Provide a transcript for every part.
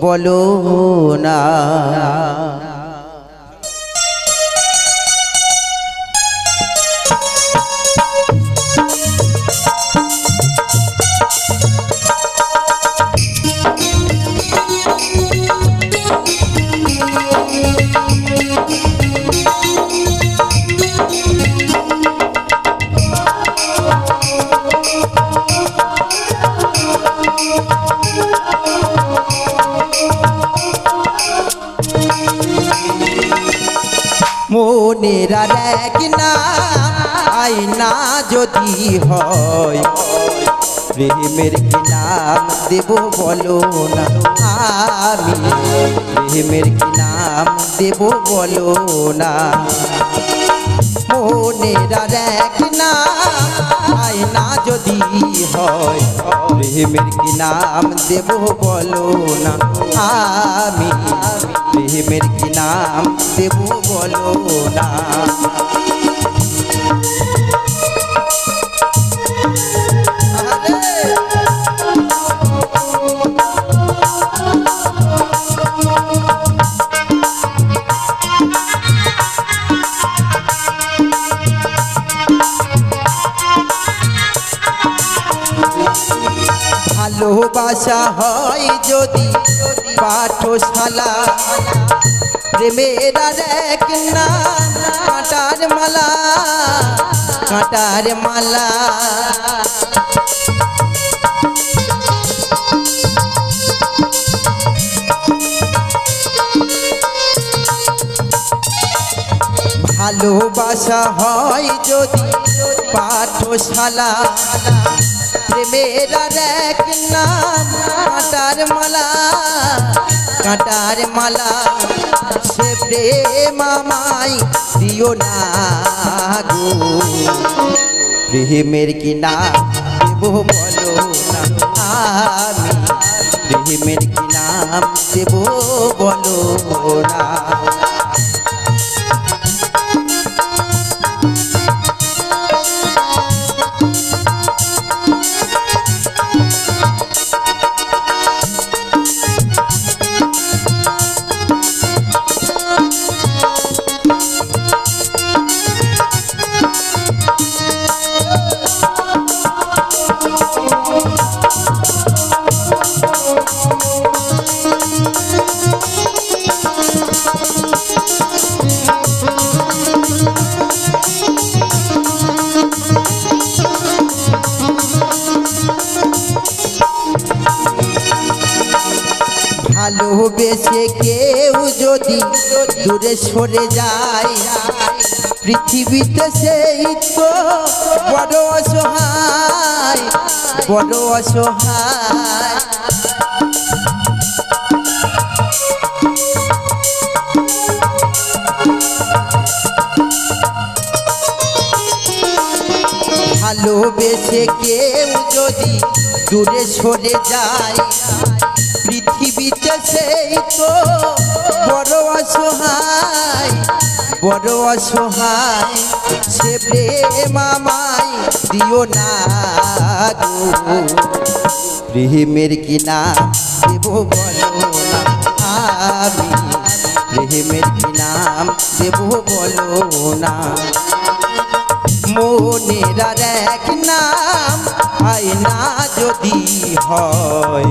বলো না। মনের এক না আইনা যদি হয়, প্রেমের কি নাম দেব বলো না আমি। প্রেমের কি নাম দেব বলো না। মনের এক না আইনা যদি হয় প্রেমের কি নাম দেব বলো না আমি প্রেমের কি নাম দেব বলো না ভালোবাসা হয় যদি পাঠশালা। প্রেমের এক না, কাঁটার মালা কাঁটার মালা। ভালোবাসা হয় যদি পাঠশালা। প্রেমের আর এক নাম, কাঁটার মালা কাঁটার মালা, সে প্রেম আমায় দিও না গো। প্রেমের কিনা দেব বলো না। ভালোবেসে কেউ যদি দূরে সরে যায়। পৃথিবীতে সেই তো বড় অসহায় বড় অসহায়। ভালোবেসে কেউ যদি দূরে সরে যায় পৃথিবীতে সেই তো বড় অসহায় বড় অসহায়। সে প্রেম আমায় দিও না গো। প্রেমের কি নাম দেব বলো না আমি। প্রেমের কি নাম দেব বলো না। মনের আর এক নাম আয়না যদি হয়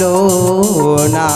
বলো না।